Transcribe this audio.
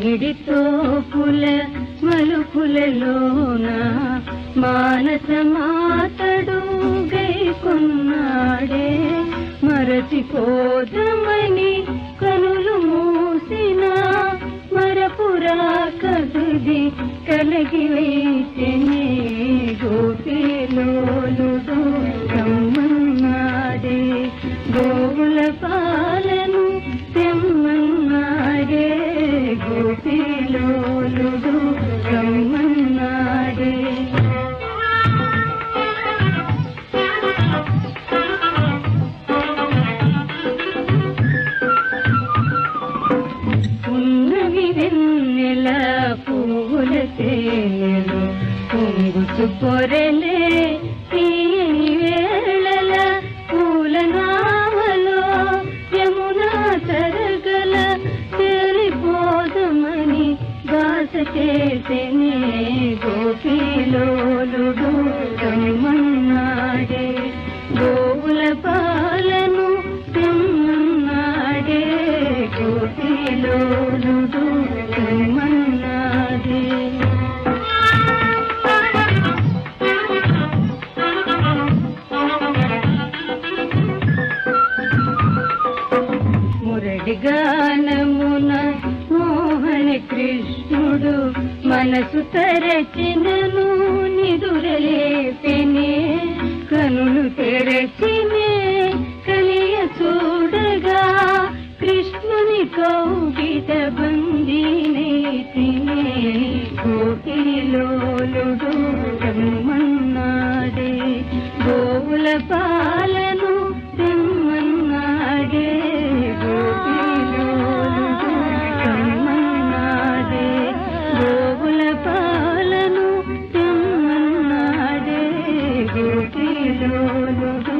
మామిడి తోపుల మలుపులలోన మానస మాతడు గైకున్నాడే. మరచిపోదమని కనులు మూసిన మరపురా కదుది కలిగి వేసినే. వెన్నెల పువ్వుల పొంగుచు పొరలే తీయని వేళల పూల నావలో యమునా తరగల తేలిపోదమని దాస చేసేనే గోపిలోలుడు. మురడి గానమున మోహన కృష్ణుడు మనసు తరచినను నిదురలేపెనే. కనులు తెరచినే కలియ చూడగా కృష్ణుని కౌగిట బందీనైతినే గోపిలోలుడు Thank you.